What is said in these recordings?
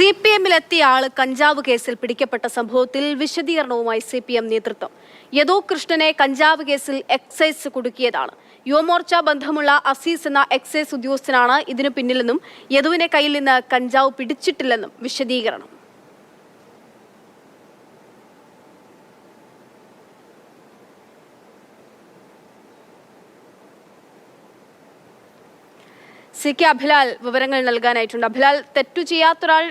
C P എമ്മിലെത്തിയ ആൾ കഞ്ചാവ് കേസിൽ പിടിക്കപ്പെട്ട സംഭവത്തിൽ വിശദീകരണവുമായി സി പി എം നേതൃത്വം. യദോ കൃഷ്ണനെ കഞ്ചാവ് കേസിൽ എക്സൈസ് കുടുക്കിയതാണ്. യുവമോർച്ച ബന്ധമുള്ള അസീസ് എന്ന എക്സൈസ് ഉദ്യോഗസ്ഥനാണ് ഇതിനു പിന്നിലെന്നും യദുവിനെ കയ്യിൽ നിന്ന് കഞ്ചാവ് പിടിച്ചിട്ടില്ലെന്നും വിശദീകരണം. സി കെ അഭിലാൽ വിവരങ്ങൾ നൽകാനായിട്ടുണ്ട്. അഭിലാൽ തെറ്റു ചെയ്യാത്തൊരാൾ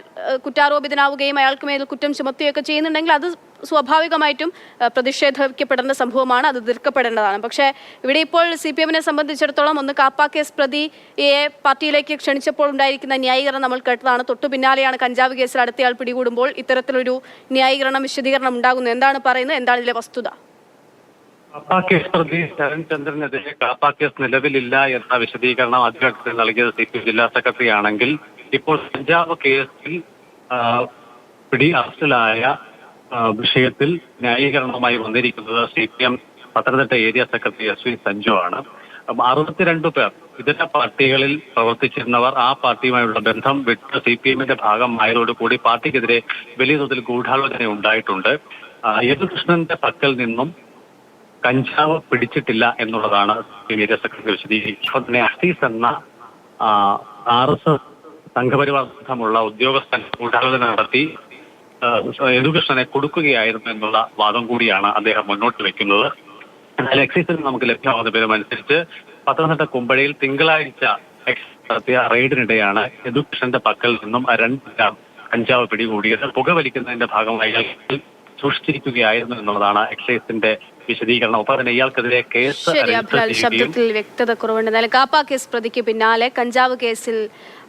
കുറ്റാരോപിതനാവുകയും അയാൾക്ക് മേൽ കുറ്റം ചുമത്തുകയൊക്കെ ചെയ്യുന്നുണ്ടെങ്കിൽ അത് സ്വാഭാവികമായിട്ടും പ്രതിഷേധിക്കപ്പെടേണ്ട സംഭവമാണ് അത് തീർക്കപ്പെടേണ്ടതാണ് പക്ഷേ ഇവിടെ ഇപ്പോൾ സി പി എമ്മിനെ സംബന്ധിച്ചിടത്തോളം ഒന്ന് കാപ്പ കേസ് പ്രതിയെ പാർട്ടിയിലേക്ക് ക്ഷണിച്ചപ്പോൾ ഉണ്ടായിരിക്കുന്ന ന്യായീകരണം നമ്മൾ കേട്ടതാണ്. തൊട്ടു പിന്നാലെയാണ് കഞ്ചാവ് കേസിൽ അടുത്തയാൾ പിടികൂടുമ്പോൾ ഇത്തരത്തിലൊരു ന്യായീകരണം വിശദീകരണം ഉണ്ടാകുന്നു. എന്താണ് പറയുന്നത്? എന്താണ് ഇതിലെ വസ്തുത? കാപ്പ കേസ് പ്രതി ശരൺ ചന്ദ്രനെതിരെ കാപ്പ കേസ് നിലവിലില്ല എന്ന വിശദീകരണം അധികൃതർ നൽകിയത് സി പി ജില്ലാ സെക്രട്ടറി ആണെങ്കിൽ ഇപ്പോൾ പഞ്ചാബ് കേസിൽ പിടി അറസ്റ്റിലായ വിഷയത്തിൽ ന്യായീകരണവുമായി വന്നിരിക്കുന്നത് C P M Pathanamthitta area secretary S V Sanju ആണ്. അറുപത്തിരണ്ട് പേർ ഇതര പാർട്ടികളിൽ പ്രവർത്തിച്ചിരുന്നവർ ആ പാർട്ടിയുമായുള്ള ബന്ധം വിട്ട് സി പി എമ്മിന്റെ ഭാഗമായതോടുകൂടി പാർട്ടിക്കെതിരെ വലിയ തോതിൽ ഗൂഢാലോചന ഉണ്ടായിട്ടുണ്ട്. യദുകൃഷ്ണന്റെ പക്കൽ നിന്നും കഞ്ചാവ് പിടിച്ചിട്ടില്ല എന്നുള്ളതാണ് ഏരിയ സെക്രട്ടറി അപ്പോൾ തന്നെ അസീസ് എന്ന ആർ എസ് എസ് സംഘപരിവാർ ഉദ്യോഗസ്ഥൻ ഗൂഢാലോചന നടത്തി യദുകൃഷ്ണനെ കൊടുക്കുകയായിരുന്നു എന്നുള്ള വാദം കൂടിയാണ് അദ്ദേഹം മുന്നോട്ട് വെക്കുന്നത്. എന്നാൽ എക്സൈസിൽ നമുക്ക് ലഭ്യമാകുന്ന വിവരമനുസരിച്ച് പത്തനംതിട്ട കുമ്പഴയിൽ തിങ്കളാഴ്ച നടത്തിയ റെയ്ഡിനിടെയാണ് യദുകൃഷ്ണന്റെ പക്കൽ നിന്നും രണ്ട് കഞ്ചാവ് പിടികൂടിയത്. പുകവലിക്കുന്നതിന്റെ ഭാഗമായി സൂക്ഷിച്ചിരിക്കുകയായിരുന്നു എന്നുള്ളതാണ് എക്സൈസിന്റെ വിശദീകരണം. ഒപ്പം തന്നെ ഇയാൾക്കെതിരെ കേസ് ശരി ശബ്ദത്തിൽ വ്യക്തത കുറവുണ്ട്. എന്നാലും കാപ്പ കേസ് പ്രതിക്ക് പിന്നാലെ കഞ്ചാവ് കേസിൽ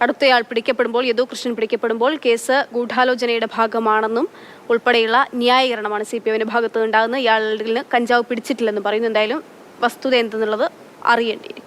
അടുത്തയാൾ പിടിക്കപ്പെടുമ്പോൾ യദു കൃഷ്ണൻ പിടിക്കപ്പെടുമ്പോൾ കേസ് ഗൂഢാലോചനയുടെ ഭാഗമാണെന്നും ഉൾപ്പെടെയുള്ള ന്യായീകരണമാണ് സി പി എമ്മിന്റെ ഭാഗത്ത് ഉണ്ടാകുന്നത്. ഇയാളിൽ നിന്ന് കഞ്ചാവ് പിടിച്ചിട്ടില്ലെന്ന് പറയുന്നു. എന്തായാലും വസ്തുത എന്തെന്നുള്ളത് അറിയേണ്ടിയിരിക്കും